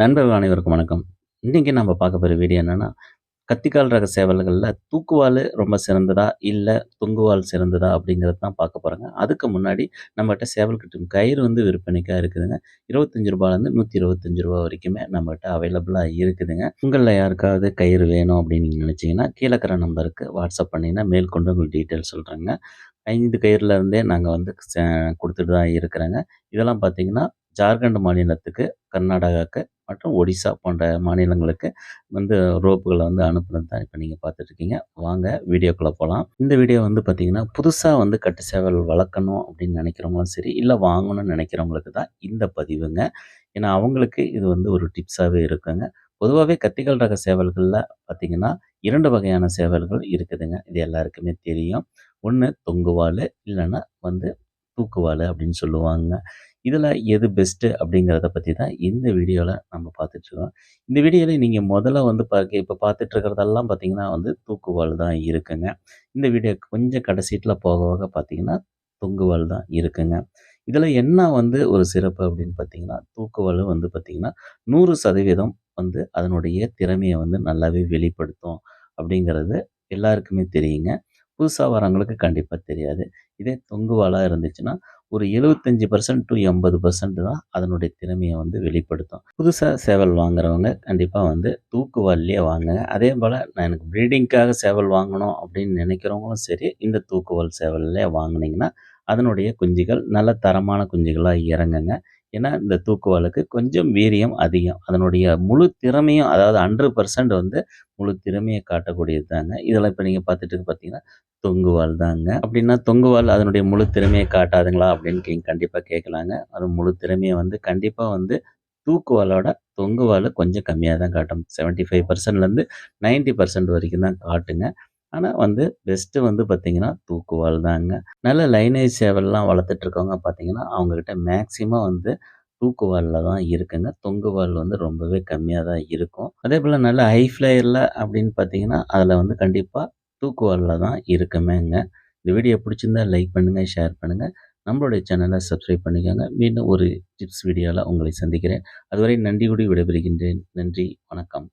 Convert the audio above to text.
நண்பர்கள் அனைவருக்கும் வணக்கம். இன்றைக்கி நம்ம பார்க்க போகிற வீடியோ என்னென்னா கத்திக்கால் ரக சேவல்களில் தூக்குவால் ரொம்ப சிறந்ததா? இல்லை தொங்குவால் சிறந்ததா? அப்படிங்கிறது தான் பார்க்க போகிறாங்க அதுக்கு முன்னாடி நம்மகிட்ட சேவல் கட்டும் கயிறு வந்து விற்பனைக்காக இருக்குதுங்க. இருபத்தஞ்சி ரூபாலேருந்து நூற்றி இருபத்தஞ்சி ரூபா வரைக்குமே நம்மகிட்ட அவைலபிளாக இருக்குதுங்க. உங்களில் யாருக்காவது கயிறு வேணும் அப்படின்னு நீங்கள் நினைச்சீங்கன்னா, கீழ இருக்கிற நம்பருக்கு வாட்ஸ்அப் பண்ணிங்கன்னா மேற்கொண்டு உங்களுக்கு டீட்டெயில் சொல்கிறேங்க ஐந்து கயிறுலேருந்தே நாங்கள் வந்து கொடுத்துட்டு தான் இருக்கிறேங்க. இதெல்லாம் பார்த்தீங்கன்னா, ஜார்க்கண்ட் மாநிலத்துக்கு, கர்நாடகாக்கு மற்றும் ஒடிசா போன்ற மாநிலங்களுக்கு வந்து ரோப்புகளை வந்து அனுப்புனது தான் இப்போ நீங்கள் பார்த்துட்ருக்கீங்க வாங்க வீடியோக்குள்ளே போகலாம் இந்த வீடியோ வந்து பார்த்திங்கன்னா புதுசாக வந்து கட்டு சேவல் வளர்க்கணும் அப்படின்னு நினைக்கிறவங்களும் சரி, இல்லை வாங்கணும்னு நினைக்கிறவங்களுக்கு தான் இந்த பதிவுங்க. ஏன்னா, அவங்களுக்கு இது வந்து ஒரு டிப்ஸாகவே இருக்குங்க. பொதுவாகவே கத்திகள் ரக சேவல்களில் பார்த்தீங்கன்னா, இரண்டு வகையான சேவல்கள் இருக்குதுங்க. இது எல்லாருக்குமே தெரியும். ஒன்று தொங்குவாள் இல்லைன்னா வந்து தூக்குவாள் அப்படின்னு சொல்லுவாங்க. இதில் எது பெஸ்ட்டு அப்படிங்கிறத பற்றி தான் இந்த வீடியோவில் நம்ம பார்த்துட்ருக்கோம் இந்த வீடியோவில் நீங்கள் முதல்ல வந்து பார்க்க இப்போ பார்த்துட்ருக்கிறதெல்லாம் பார்த்திங்கன்னா பார்த்தீங்கன்னா வந்து தூக்குவால் தான் இருக்குங்க. இந்த வீடியோ கொஞ்சம் கடைசீட்டில் போக போக பார்த்தீங்கன்னா, தொங்குவால் தான் இருக்குங்க. இதில் என்ன வந்து ஒரு சிறப்பு அப்படின்னு பார்த்தீங்கன்னா, தூக்குவாலு வந்து பார்த்திங்கன்னா நூறு சதவீதம் வந்து அதனுடைய திறமையை வந்து நல்லாவே வெளிப்படுத்தும் அப்படிங்கிறது எல்லாருக்குமே தெரியுங்க. புதுசாக வரவங்களுக்கு கண்டிப்பாக தெரியாது. இதே தொங்குவாளாக இருந்துச்சுன்னா, ஒரு 75% டூ 80% தான் அதனுடைய திறமையை வந்து வெளிப்படுத்தும். புதுசாக சேவல் வாங்குறவங்க கண்டிப்பாக வந்து தூக்குவால்லையே வாங்குங்க. அதே போல் நான் எனக்கு ப்ரீடிங்க்காக சேவல் வாங்கணும் அப்படின்னு நினைக்கிறவங்களும் சரி, இந்த தூக்குவால் சேவல்லே வாங்குனீங்கன்னா, அதனுடைய குஞ்சுகள் நல்ல தரமான குஞ்சுகளாக இறங்குங்க. ஏன்னா, இந்த தூக்குவாளுக்கு கொஞ்சம் வீரியம் அதிகம். அதனுடைய முழு திறமையும் அதாவது 100% வந்து முழு திறமையை காட்டக்கூடியது தாங்க. இதெல்லாம் இப்போ நீங்கள் பார்த்துட்டு பார்த்தீங்கன்னா, தொங்குவால் தாங்க. அப்படின்னா தொங்குவால் அதனுடைய முழு திறமையை காட்டாதுங்களா? அப்படின்னு கண்டிப்பாக கேட்கலாங்க. அது முழு திறமையை வந்து கண்டிப்பாக வந்து தூக்குவாலோட தொங்குவாலு கொஞ்சம் கம்மியாக தான் காட்டும். செவன்ட்டி ஃபைவ் பர்சன்ட்லேருந்து நைன்ட்டி பர்சன்ட் வரைக்கும் தான் காட்டுங்க. ஆனால் வந்து பெஸ்ட்டு வந்து பார்த்திங்கன்னா தூக்குவால் தாங்க. நல்ல லைனேஜ் சேவல்லாம் வளர்த்துட்ருக்கவங்க பார்த்திங்கன்னா பார்த்தீங்கன்னா, மேக்ஸிமம் வந்து தூக்குவாலில் தான் இருக்குங்க. தொங்குவால் வந்து ரொம்பவே கம்மியாக தான் இருக்கும். அதே போல் நல்ல ஹை ஃப்ளையரில் அப்படின்னு பார்த்தீங்கன்னா, அதில் வந்து கண்டிப்பாக தூக்குவாலில் தான் இருக்குமேங்க. இந்த வீடியோ பிடிச்சிருந்தா லைக் பண்ணுங்க, ஷேர் பண்ணுங்கள் நம்மளுடைய சேனலை சப்ஸ்கிரைப் பண்ணிக்கோங்க. மீண்டும் ஒரு டிப்ஸ் வீடியோவில் உங்களை சந்திக்கிறேன். அதுவரை நன்றி கூடி விடைபெறுகின்றேன். நன்றி, வணக்கம்.